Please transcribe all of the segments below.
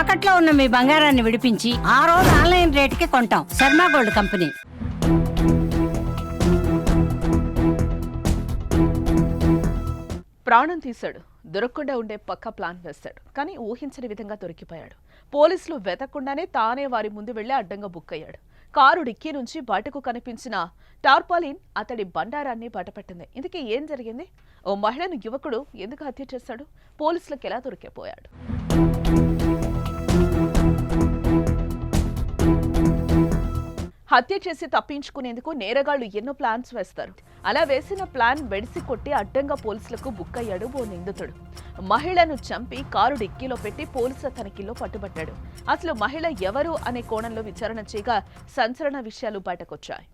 తాకట్లో ఉన్న మీ బంగారాన్ని విడిపించి ఆ రోజు ఆన్లైన్ రేటుకి కొంటాం. Sharma gold company. ప్రాణం తీశాడు. దొరకకుండా ఉండే పక్క ప్లాన్ వేస్తాడు కానీ ఊహించని విధంగా దొరికిపోయాడు. పోలీసులు వెతకుండానే తానే వారి ముందు వెళ్ళి అడ్డంగా బుక్ అయ్యాడు. కారు డిక్కీ నుంచి బయటకు కనిపించిన టార్పాలిన్ అతడి బండారాన్ని బయటపెట్టింది. ఇందుకే ఏం జరిగింది? ఓ మహిళను యువకుడు ఎందుకు హత్య చేశాడు? పోలీసులకు ఎలా దొరికిపోయాడు? హత్య చేసి తప్పించుకునేందుకు నేరగాళ్ళు ఎన్నో ప్లాన్స్ వేస్తారు. అలా వేసిన ప్లాన్ వెడిసి కొట్టి అడ్డంగా పోలీసులకు బుక్ అయ్యాడు ఓ నిందితుడు. మహిళను చంపి కారు డిక్కీలో పెట్టి పోలీసుల తనిఖీలో పట్టుబట్టాడు. అసలు మహిళ ఎవరు అనే కోణంలో విచారణ చేయగా సంచలన విషయాలు బయటకొచ్చాయి.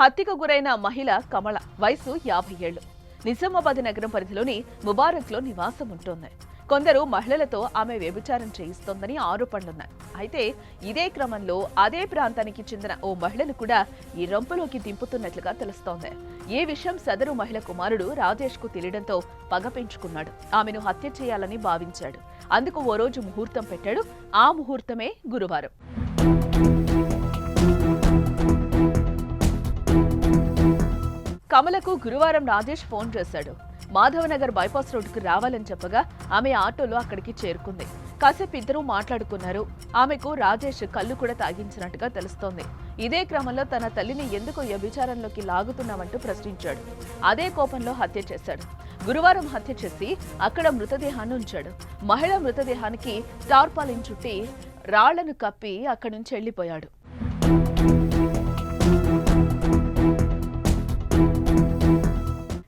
హత్యకు గురైన మహిళ కమల వయసు యాభై ఏళ్ళు నిజామాబాద్ నగరం పరిధిలోని ముబారక్లో నివాసం ఉంటోంది కొందరు మహిళలతో ఆమె వ్యభిచారం చేయిస్తోందని ఆరోపణలున్నాయి. అయితే ఇదే క్రమంలో అదే ప్రాంతానికి చెందిన ఓ మహిళను కూడా ఈ రంపులోకి దింపుతున్నట్లుగా తెలుస్తోంది. ఈ విషయం సదరు మహిళ కుమారుడు రాజేష్కు తెలియడంతో పగ పెంచుకున్నాడు. ఆమెను హత్య చేయాలని భావించాడు. అందుకు ఓ రోజు ముహూర్తం పెట్టాడు. ఆ ముహూర్తమే గురువారం. కమలకు గురువారం రాజేష్ ఫోన్ చేశాడు. మాధవనగర్ బైపాస్ రోడ్డుకు రావాలని చెప్పగా ఆమె ఆటోలో అక్కడికి చేరుకుంది. కాసేపు ఇద్దరూ మాట్లాడుకున్నారు. ఆమెకు రాజేష్ కళ్ళు కూడా తాగించినట్టుగా తెలుస్తోంది. ఇదే క్రమంలో తన తల్లిని ఎందుకు వ్యభిచారంలోకి లాగుతున్నామంటూ ప్రశ్నించాడు. అదే కోపంలో హత్య చేశాడు. గురువారం హత్య చేసి అక్కడ మృతదేహాన్ని ఉంచాడు. మహిళ మృతదేహానికి టార్పాలిన్ చుట్టి రాళ్ళను కప్పి అక్కడి నుంచి వెళ్ళిపోయాడు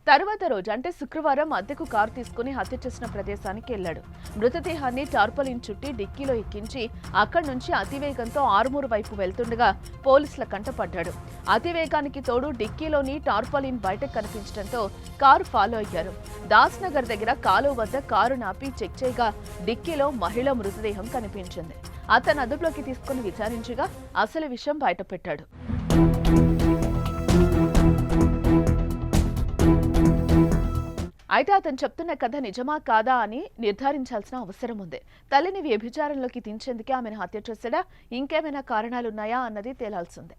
తర్వాత రోజు అంటే శుక్రవారం అద్దెకు కారు తీసుకుని హత్య చేసిన ప్రదేశానికి వెళ్ళాడు మృతదేహాన్ని టార్పలిన్ చుట్టి డిక్కీలో ఎక్కించి అక్కడి నుంచి అతివేగంతో ఆరుమూరు వైపు వెళ్తుండగా పోలీసుల కంటపడ్డాడు అతివేగానికి తోడు డిక్కీలోని టార్పలిన్ బయటకు కనిపించడంతో కారు ఫాలో అయ్యారు. దాస్ నగర్ దగ్గర కాలువ వద్ద కారు నాపి చెక్ చేయగా డిక్కీలో మహిళ మృతదేహం కనిపించింది. అతను అదుపులోకి తీసుకుని విచారించగా అసలు విషయం బయటపెట్టాడు. అయితే అతను చెప్తున్న కథ నిజమా కాదా అని నిర్ధారించాల్సిన అవసరం ఉంది. తల్లిని వ్యభిచారంలోకి దించేందుకే ఆమెను హత్య చేశాడా? ఇంకేమైనా కారణాలున్నాయా అన్నది తేలాల్సిందే